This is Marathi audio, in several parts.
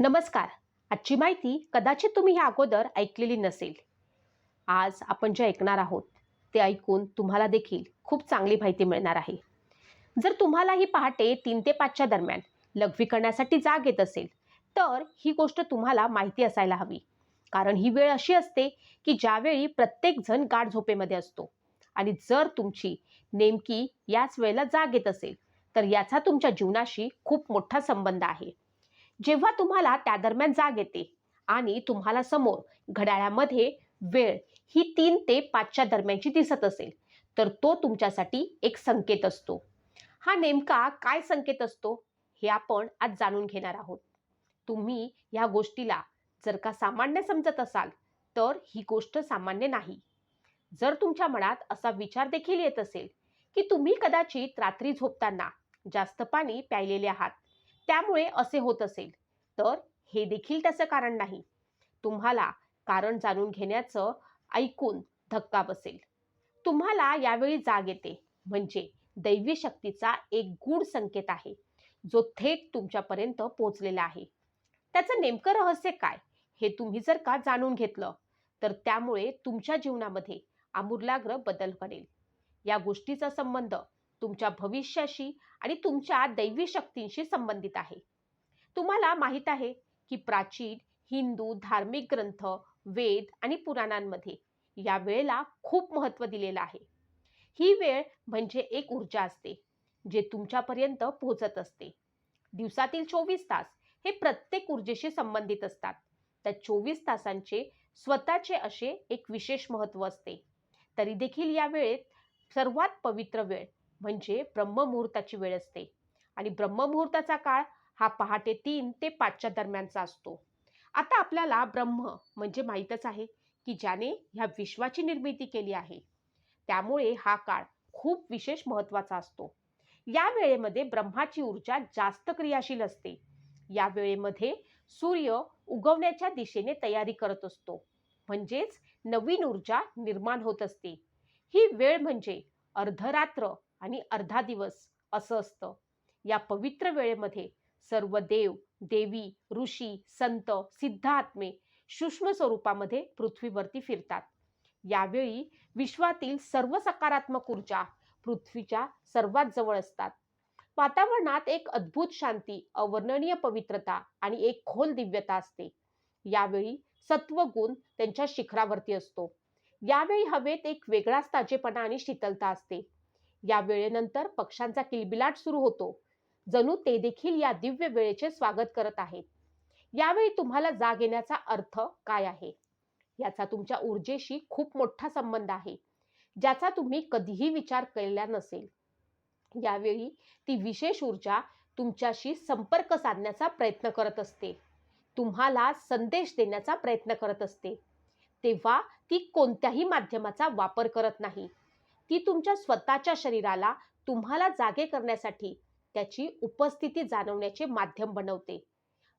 नमस्कार. आजची माहिती कदाचित तुम्ही ह्या अगोदर ऐकलेली नसेल. आज आपण जे ऐकणार आहोत ते ऐकून तुम्हाला देखील खूप चांगली माहिती मिळणार आहे. जर तुम्हाला ही पहाटे तीन ते पाचच्या दरम्यान लघवी करण्यासाठी जाग येत असेल तर ही गोष्ट तुम्हाला माहिती असायला हवी. कारण ही वेळ अशी असते की ज्यावेळी प्रत्येकजण गाढ झोपेमध्ये असतो. आणि जर तुमची नेमकी याच वेळेला जाग येत असेल तर याचा तुमच्या जीवनाशी खूप मोठा संबंध आहे. जेव्हा तुम्हाला त्या दरम्यान जाग येते आणि तुम्हाला समोर घड्याळामध्ये वेळ ही तीन ते पाचच्या दरम्यानची दिसत असेल तर तो तुमच्यासाठी एक संकेत असतो. हा नेमका काय संकेत असतो हे आपण आज जाणून घेणार आहोत. तुम्ही ह्या गोष्टीला जर का सामान्य समजत असाल तर ही गोष्ट सामान्य नाही. जर तुमच्या मनात असा विचार देखील येत असेल की तुम्ही कदाचित रात्री झोपताना जास्त पाणी प्यायलेले आहात त्यामुळे असे होत असेल. तर हे देखील त्याचं कारण नाही. तुम्हाला कारण जाणून घेण्याचं ऐकून धक्का बसेल. तुम्हाला यावेळी जाग येते. म्हणजे दैवी शक्तीचा एक गूढ संकेत आहे. जो थेट तुमच्यापर्यंत पोहोचलेला आहे. त्याचं नेमकं रहस्य काय? हे तुम्ही जर का जाणून घेतलं तर त्यामुळे तुमच्या जीवनामध्ये आमूलाग्र बदल घडेल. या गोष्टीचा संबंध तुमच्या भविष्याशी आणि तुमच्या दैवी शक्तींशी संबंधित आहे. तुम्हाला माहीत आहे की प्राचीन हिंदू धार्मिक ग्रंथ वेद आणि पुराणांमध्ये या वेळेला खूप महत्त्व दिलेलं आहे. ही वेळ म्हणजे एक ऊर्जा असते जे तुमच्यापर्यंत पोहोचत असते. दिवसातील चोवीस तास हे प्रत्येक ऊर्जेशी संबंधित असतात. त्या चोवीस तासांचे स्वतःचे असे एक विशेष महत्त्व असते. तरी देखील या वेळेत सर्वात पवित्र वेळ म्हणजे ब्रह्ममुहूर्ताची वेळ असते. आणि ब्रह्ममुहूर्ताचा काळ हा पहाटे तीन ते पाचच्या दरम्यानचा असतो. आता आपल्याला ब्रह्म म्हणजे माहीतच आहे की ज्याने ह्या विश्वाची निर्मिती केली आहे. त्यामुळे हा काळ खूप विशेष महत्त्वाचा असतो. या वेळेमध्ये ब्रह्माची ऊर्जा जास्त क्रियाशील असते. या वेळेमध्ये सूर्य उगवण्याच्या दिशेने तयारी करत असतो. म्हणजेच नवीन ऊर्जा निर्माण होत असते. ही वेळ म्हणजे अर्धरात्र आणि अर्धा दिवस असं असतं. या पवित्र वेळेमध्ये सर्व देव देवी ऋषी संत सिद्धात्मे सूक्ष्म स्वरूपामध्ये पृथ्वीवरती फिरतात. यावेळी विश्वातील सर्व सकारात्मक ऊर्जा पृथ्वीच्या सर्वात जवळ असतात. वातावरणात एक अद्भुत शांती अवर्णनीय पवित्रता आणि एक खोल दिव्यता असते. यावेळी सत्वगुण त्यांच्या शिखरावरती असतो. यावेळी हवेत एक वेगळाच ताजेपणा आणि शीतलता असते. या वेळेनंतर पक्षांचा किलबिलाट सुरू होतो. जणू ते देखील या दिव्य वेळेचे स्वागत करत आहेत. यावेळी तुम्हाला जाग येण्याचा अर्थ काय आहे? याचा तुमच्या ऊर्जेशी खूप मोठा संबंध आहे ज्याचा तुम्ही कधीही विचार केलेला नसेल. यावेळी ती विशेष ऊर्जा तुमच्याशी संपर्क साधण्याचा प्रयत्न करत असते. तुम्हाला संदेश देण्याचा प्रयत्न करत असते. तेव्हा ती कोणत्याही माध्यमाचा वापर करत नाही. ती तुमच्या स्वतःच्या शरीराला तुम्हाला जागे करण्यासाठी त्याची उपस्थिती जाणवण्याचे माध्यम बनवते.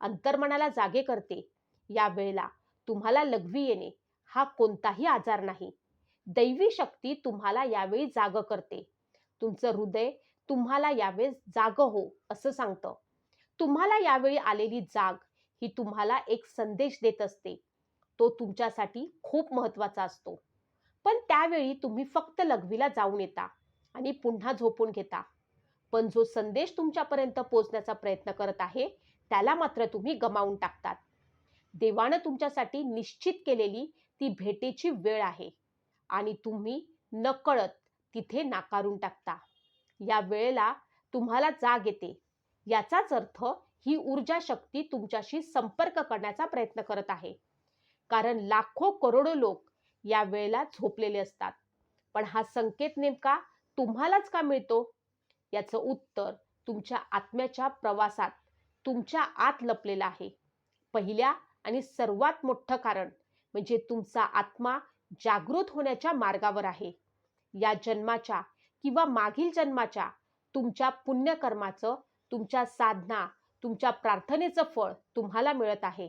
अंतर्मनाला जागे करते. या वेळेला तुम्हाला लघवी येणे हा कोणताही आजार नाही. दैवी शक्ती तुम्हाला यावेळी जाग करते. तुमचं हृदय तुम्हाला यावेळेस जाग हो असं सांगतं. तुम्हाला यावेळी आलेली जाग ही तुम्हाला एक संदेश देत असते. तो तुमच्यासाठी खूप महत्त्वाचा असतो. पण त्यावेळी तुम्ही फक्त लघवीला जाऊन येता आणि पुन्हा झोपून घेता. पण जो संदेश तुमच्यापर्यंत पोचण्याचा प्रयत्न करत आहे त्याला मात्र तुम्ही गमावून टाकतात. देवानं तुमच्यासाठी निश्चित केलेली ती भेटेची वेळ आहे आणि तुम्ही नकळत तिथे नाकारून टाकता. या वेळेला तुम्हाला जाग येते. याचाच अर्थ ही ऊर्जा शक्ती तुमच्याशी संपर्क करण्याचा प्रयत्न करत आहे. कारण लाखो करोडो लोक या वेळेला झोपलेले असतात. पण हा संकेत नेमका तुम्हालाच का मिळतो? याचं उत्तर तुमच्या आत्म्याच्या प्रवासात तुमच्या आत लपलेलं आहे. पहिल्या आणि सर्वात मोठं कारण म्हणजे तुमचा आत्मा जागृत होण्याच्या मार्गावर आहे. या जन्माच्या किंवा मागील जन्माच्या तुमच्या पुण्यकर्माचं तुमच्या साधना तुमच्या प्रार्थनेचं फळ तुम्हाला मिळत आहे.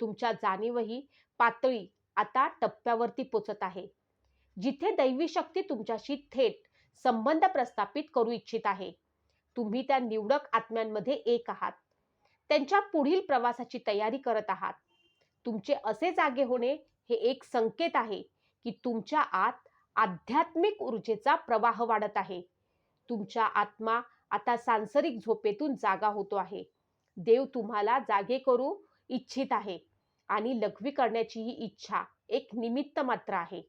तुमच्या जाणीवही पातळी आता टप्प्यावरती पोचत आहे. जिथे दैवी शक्ती तुमच्याशी थेट संबंध प्रस्थापित करू इच्छित आहे तुम्ही त्या निवडक आत्म्यांमध्ये एक आहात. त्यांच्या पुढील प्रवासाची तयारी करत आहात. तुमचे असे जागे होणे हे एक संकेत आहे की तुमच्या आत आध्यात्मिक ऊर्जेचा प्रवाह वाढत आहे. तुमच्या आत्मा आता सांसारिक झोपेतून जागा होतो आहे. देव तुम्हाला जागे करू इच्छित आहे. आणि लघवी करण्याची ही इच्छा एक निमित्त मात्र आहे.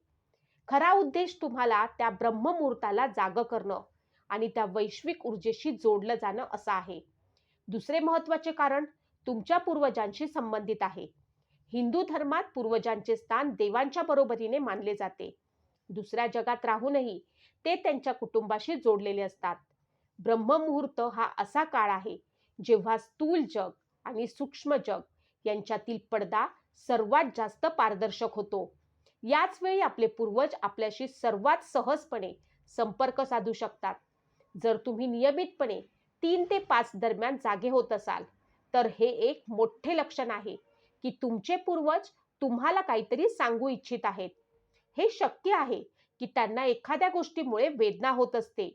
खरा उद्देश तुम्हाला त्या ब्रह्ममुहूर्ताला जाग करणं आणि त्या वैश्विक ऊर्जेशी जोडलं जाणं असं आहे. दुसरे महत्त्वाचे कारण तुमच्या पूर्वजांशी संबंधित आहे. हिंदू धर्मात पूर्वजांचे स्थान देवांच्या बरोबरीने मानले जाते. दुसऱ्या जगात राहूनही ते त्यांच्या कुटुंबाशी जोडलेले असतात. ब्रह्ममुहूर्त हा असा काळ आहे जेव्हा स्थूल जग आणि सूक्ष्म जग यांच्यातील पडदा सर्वात जास्त पारदर्शक होतो. याच वेळी आपले पूर्वज आपल्याशी सर्वात सहजपणे संपर्क साधू शकतात. जर तुम्ही नियमितपणे तीन ते पाच दरम्यान जागे होत असाल तर हे एक मोठे लक्षण आहे की तुमचे पूर्वज तुम्हाला काहीतरी सांगू इच्छित आहेत. हे शक्य आहे की त्यांना एखाद्या गोष्टीमुळे वेदना होत असते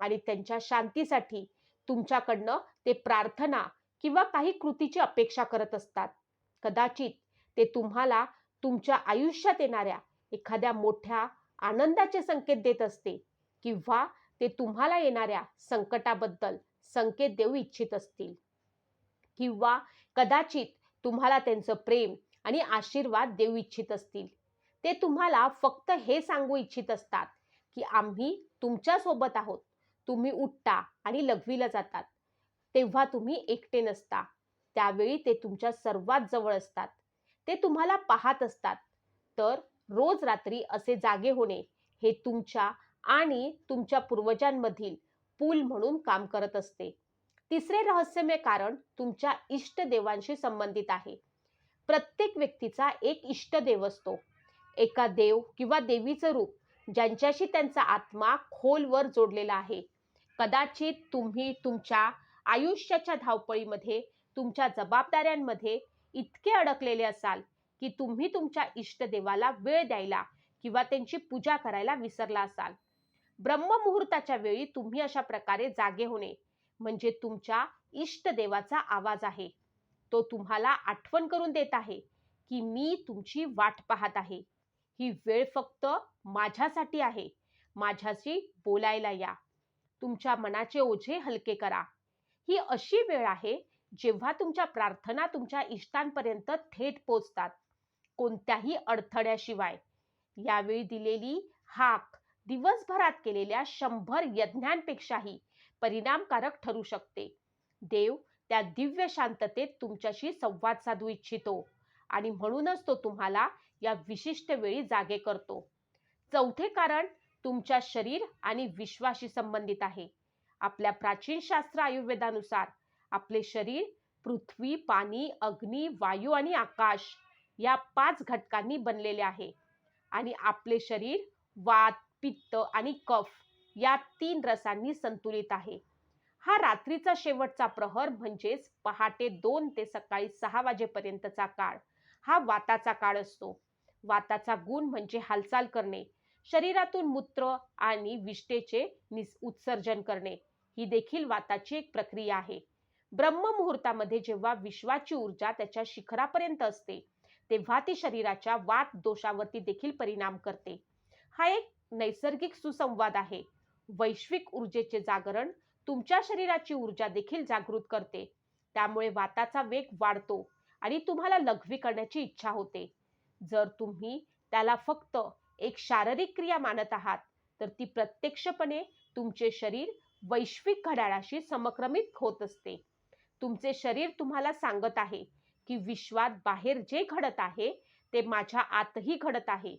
आणि त्यांच्या शांतीसाठी तुमच्याकडनं ते प्रार्थना किंवा काही कृतीची अपेक्षा करत असतात. कदाचित ते तुम्हाला तुमच्या आयुष्यात येणाऱ्या एखाद्या मोठ्या आनंदाचे संकेत देत असते किंवा ते तुम्हाला येणाऱ्या संकटाबद्दल संकेत देऊ इच्छित असतील. किंवा कदाचित तुम्हाला त्यांचं प्रेम आणि आशीर्वाद देऊ इच्छित असतील. ते तुम्हाला फक्त हे सांगू इच्छित असतात की आम्ही तुमच्यासोबत आहोत. तुम्ही उठता आणि लघवीला जातात. तेव्हा तुम्ही एकटे नसता. त्यावेळी ते तुमच्या सर्वात जवळ असतात. ते तुम्हाला पाहत असतात. तर रोज रात्री असे जागे होणे हे तुमच्या आणि तुमच्या पूर्वजांमधील पूल म्हणून काम करत असते. तिसरे रहस्यमय कारण तुमच्या इष्टदेवांशी संबंधित आहे. प्रत्येक व्यक्तीचा एक इष्टदेव असतो. एका देव किंवा देवीचं रूप ज्यांच्याशी त्यांचा आत्मा खोलवर जोडलेला आहे. कदाचित तुम्ही तुमच्या आयुष्याच्या धावपळीमध्ये तुमच्या जबाबदाऱ्यांमध्ये इतके अडकलेले असाल की तुम्ही तुमच्या इष्टदेवाला वेळ द्यायला किंवा त्यांची पूजा करायला विसरला असाल. ब्रह्ममुहूर्ताच्या वेळी तुम्ही अशा प्रकारे जागे होणे म्हणजे तुमच्या इष्टदेवाचा आवाज आहे. तो तुम्हाला आठवण करून देत आहे की मी तुमची वाट पाहत आहे. ही वेळ फक्त माझ्यासाठी आहे. माझ्याशी बोलायला या. तुमच्या मनाचे ओझे हलके करा. ही अशी वेळ आहे जेव्हा तुमच्या प्रार्थना तुमच्या इष्टांपर्यंत थेट पोचतात. कोणत्याही अडथळ्याशिवाय. यावेळी दिलेली हाक दिवसभरात केलेल्या शंभर यज्ञांपेक्षाही परिणामकारक ठरू शकते. देव त्या दिव्य शांततेत तुमच्याशी संवाद साधू इच्छितो आणि म्हणूनच तो तुम्हाला या विशिष्ट वेळी जागे करतो. चौथे कारण तुमच्या शरीर आणि विश्वाशी संबंधित आहे. आपल्या प्राचीन शास्त्र आयुर्वेदानुसार आपले शरीर पृथ्वी पाणी अग्नी वायू आणि आकाश या पाच घटकांनी बनलेले आहे. आणि आपले शरीर वात पित्त आणि कफ या तीन रसांनी संतुलित आहे. हा रात्रीचा शेवटचा प्रहर म्हणजेच पहाटे दोन ते सकाळी सहा वाजेपर्यंतचा काळ. हा वाताचा काळ असतो. वाताचा गुण म्हणजे हालचाल करणे शरीरातून मूत्र आणि विष्टेचे निस उत्सर्जन करणे. ही देखील वाताची एक प्रक्रिया आहे. ब्रह्ममुहूर्तामध्ये जेव्हा विश्वाची ऊर्जा त्याच्या शिखरापर्यंत असते तेव्हा ती शरीराच्या वात दोषावरती देखील परिणाम करते. हा एक नैसर्गिक सुसंवाद आहे. वैश्विक ऊर्जेचे जागरण तुमच्या शरीराची ऊर्जा देखील जागृत करते. त्यामुळे वाताचा वेग वाढतो आणि तुम्हाला लघवी करण्याची इच्छा होते. जर तुम्ही त्याला फक्त एक शारीरिक क्रिया मानत आहात तर ती प्रत्यक्षपणे तुमचे शरीर वैश्विक घड्याळाशी समक्रमित होत असते. तुमचे शरीर तुम्हाला सांगत आहे की विश्वात बाहेर जे घडत आहे ते माझ्या आतही घडत आहे.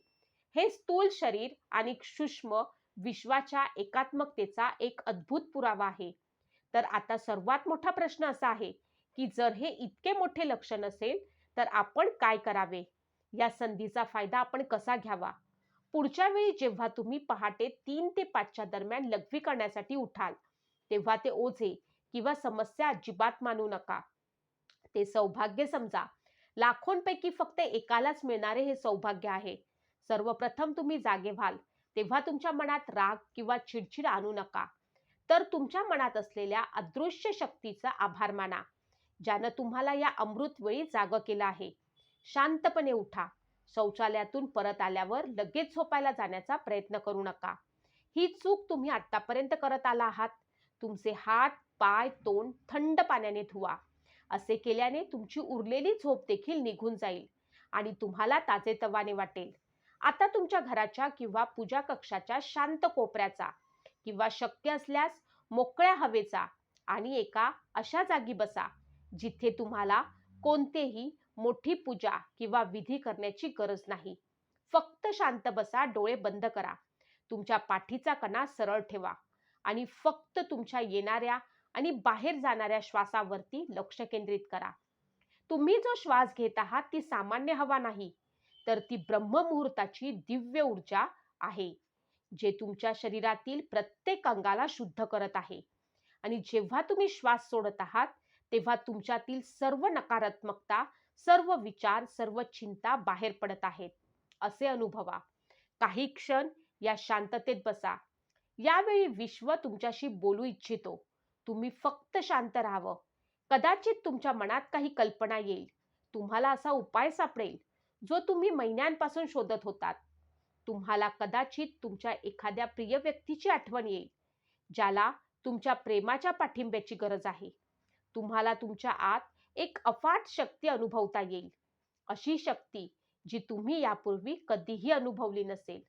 हे स्थूल शरीर आणि सूक्ष्म विश्वाच्या एकात्मकतेचा एक अद्भुत पुरावा आहे. तर आता सर्वात मोठा प्रश्न असा आहे की जर हे इतके मोठे लक्षण असेल तर आपण काय करावे? या संधीचा फायदा आपण कसा घ्यावा? पुढच्या वेळी जेव्हा तुम्ही पहाटे तीन ते पाचच्या दरम्यान लघवी करण्यासाठी उठाल तेव्हा ते ओझे किंवा समस्या अजिबात मानू नका. ते सौभाग्य समजा. लाखोंपैकी फक्त एकालाच मिळणारे हे सौभाग्य आहे. सर्वप्रथम तुम्ही जागे व्हाल. तेव्हा तुमच्या मनात राग किंवा चिडचिड आणू नका. तर तुमच्या मनात असलेल्या अदृश्य शक्तीचा आभार माना ज्यानं तुम्हाला या अमृत वेळी जाग केलं आहे. शांतपणे उठा. शौचालयातून परत आल्यावर लगेच झोपायला जाण्याचा प्रयत्न करू नका. ही चूक तुम्ही आतापर्यंत करत आला आहात. तुमचे हात पाय तोंड थंड पाण्याने धुवा. असे केल्याने तुमची उरलेली झोप देखील निघून जाईल आणि तुम्हाला ताजेतवाने वाटेल. आता तुमच्या घराच्या किंवा पूजा कक्षाच्या शांत कोपऱ्याचा किंवा शक्य असल्यास मोकळ्या हवेचा आणि एका अशा जागी बसा जिथे तुम्हाला कोणतेही मोठी पूजा किंवा विधी करण्याची गरज नाही. फक्त शांत बसा डोळे बंद करा. तुमच्या पाठीचा कणा सरळ ठेवा आणि फक्त तुमच्या येणाऱ्या आणि बाहेर जाणाऱ्या श्वासावरती लक्ष केंद्रित करा. तुम्ही जो श्वास घेत आहात ती सामान्य हवा नाही तर ती ब्रह्ममुहूर्ताची दिव्य ऊर्जा आहे जे तुमच्या शरीरातील प्रत्येक अंगाला शुद्ध करत आहे. आणि जेव्हा तुम्ही श्वास सोडत आहात तेव्हा तुमच्यातील सर्व नकारात्मकता सर्व विचार सर्व चिंता बाहेर पडत आहेत. असे अनुभवा. काही क्षण या शांततेत बसा. यावेळी विश्व तुमच्याशी बोलू इच्छितो. तुम्ही फक्त शांत राहावं. कदाचित तुमच्या मनात काही कल्पना येईल. तुम्हाला असा उपाय सापडेल जो तुम्ही महिन्यांपासून शोधत होतात. तुम्हाला कदाचित तुमच्या एखाद्या प्रिय व्यक्तीची आठवण येईल ज्याला तुमच्या प्रेमाच्या पाठिंब्याची गरज आहे. तुम्हाला तुमच्या आत एक अफाट शक्ती अनुभवता येईल. अशी शक्ती जी तुम्ही यापूर्वी कधीही अनुभवली नसेल.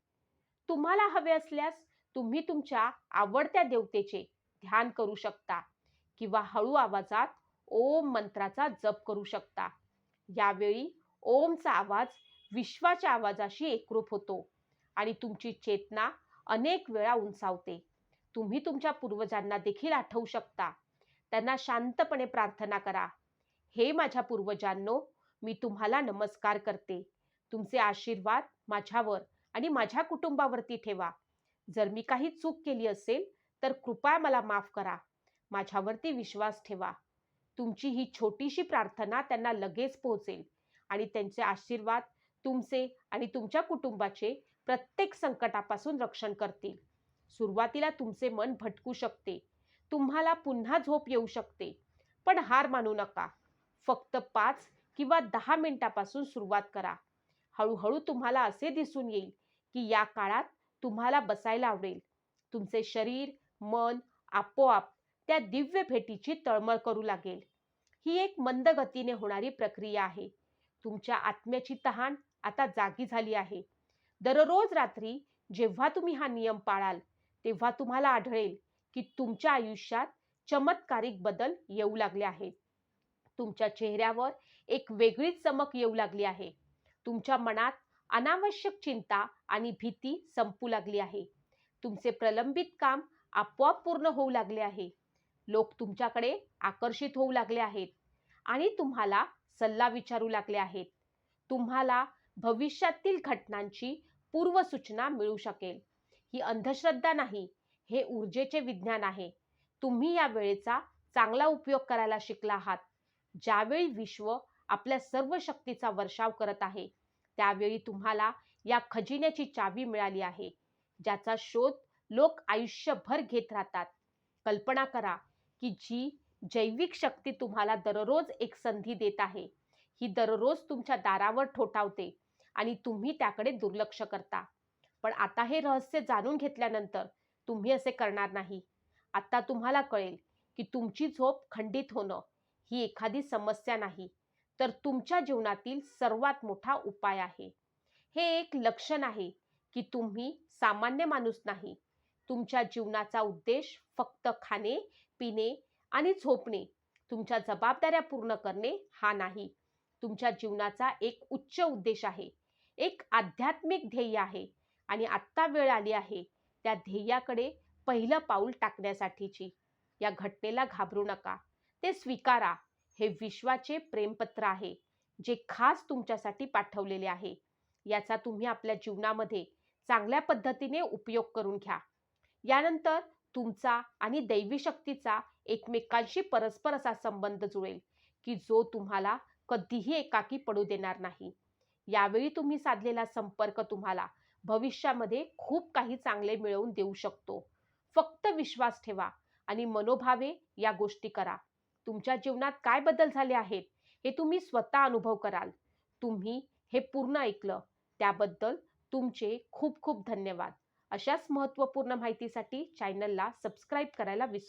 तुम्हाला हवे असल्यास तुम्ही तुमच्या आवडत्या देवतेचे ध्यान करू शकता किंवा हळू आवाजात ओम मंत्राचा जप करू शकता. यावेळी ओमचा आवाज विश्वाच्या आवाजाशी एकरूप होतो आणि तुमची चेतना अनेक वेळा उंचावते. तुम्ही तुमच्या पूर्वजांना देखील आठवू शकता. त्यांना शांतपणे प्रार्थना करा. हे माझ्या पूर्वजांनो मी तुम्हाला नमस्कार करते. तुमचे आशीर्वाद माझ्यावर आणि माझ्या कुटुंबावरती ठेवा. जर मी काही चूक केली असेल तर कृपया मला माफ करा. माझ्यावरती विश्वास ठेवा. तुमची ही छोटीशी प्रार्थना त्यांना लगेच पोहोचेल आणि त्यांचे आशीर्वाद तुमचे आणि तुमच्या कुटुंबाचे प्रत्येक संकटापासून रक्षण करतील. सुरुवातीला तुमचे मन भटकू शकते. तुम्हाला पुन्हा झोप येऊ शकते. पण हार मानू नका. फक्त पाच किंवा दहा मिनिटापासून सुरुवात करा. हळूहळू तुम्हाला असे दिसून येईल की या काळात तुम्हाला बसायला आवडेल. तुमचे शरीर मन आपोआप त्या दिव्य भेटीची तळमळ करू लागेल. ही एक मंद गतीने होणारी प्रक्रिया आहे. तुमच्या आत्म्याची तहान आता जागी झाली आहे. दररोज रात्री जेव्हा तुम्ही हा नियम पाळाल तेव्हा तुम्हाला आढळेल की तुमच्या आयुष्यात चमत्कारिक बदल येऊ लागले आहेत. तुमच्या चेहऱ्यावर एक वेगळीच चमक येऊ लागली आहे. तुमच्या मनात अनावश्यक चिंता आणि भीती संपू लागली आहे. तुमचे प्रलंबित काम आपोआप पूर्ण होऊ लागले आहे. लोक तुमच्याकडे आकर्षित होऊ लागले आहेत आणि तुम्हाला सल्ला विचारू लागले आहेत. तुम्हाला भविष्यातील घटनांची पूर्वसूचना मिळू शकेल. ही अंधश्रद्धा नाही हे ऊर्जेचे विज्ञान आहे. तुम्ही या वेळेचा चांगला उपयोग करायला शिकला आहात. ज्यावेळी विश्व आपल्या सर्व शक्तीचा वर्षाव करत आहे त्यावेळी तुम्हाला या खजिन्याची चावी मिळाली आहे ज्याचा शोध लोक आयुष्यभर घेत राहतात. कल्पना करा की जी जैविक शक्ती तुम्हाला दररोज एक संधी देत आहे ही दररोज तुमच्या दारावर ठोठावते आणि तुम्ही त्याकडे दुर्लक्ष करता. पण आता हे रहस्य जाणून घेतल्यानंतर तुम्ही असे करणार नाही. आता तुम्हाला कळेल की तुमची झोप खंडित होणं ही एखादी समस्या नाही तर तुमच्या जीवनातील सर्वात मोठा उपाय आहे. हे एक लक्षण आहे की तुम्ही सामान्य माणूस नाही. तुमच्या जीवनाचा उद्देश फक्त खाणे पिणे आणि झोपणे तुमच्या जबाबदाऱ्या पूर्ण करणे हा नाही. तुमच्या जीवनाचा एक उच्च उद्देश आहे एक आध्यात्मिक ध्येय आहे आणि आत्ता वेळ आली आहे त्या ध्येयाकडे पहिलं पाऊल टाकण्यासाठीची. या घटनेला घाबरू नका. ते स्वीकारा. हे विश्वाचे प्रेमपत्र आहे जे खास तुमच्यासाठी पाठवलेले आहे. याचा तुम्ही आपल्या जीवनामध्ये चांगल्या पद्धतीने उपयोग करून घ्या. यानंतर तुमचा आणि दैवी शक्तीचा एकमेकांशी परस्पर असा संबंध जुळेल की जो तुम्हाला कधीही एकाकी पडू देणार नाही. यावेळी तुम्ही साधलेला संपर्क तुम्हाला भविष्यामध्ये खूप काही चांगले मिळवून देऊ शकतो. फक्त विश्वास ठेवा आणि मनोभावे या गोष्टी करा. तुमच्या जीवनात काय बदल झाले आहेत हे तुम्ही स्वतः अनुभव कराल. तुम्ही हे पूर्ण ऐकलं त्याबद्दल तुमचे खूप खूप धन्यवाद. अशाच महत्त्वपूर्ण माहितीसाठी चॅनलला सबस्क्राईब करायला विसरू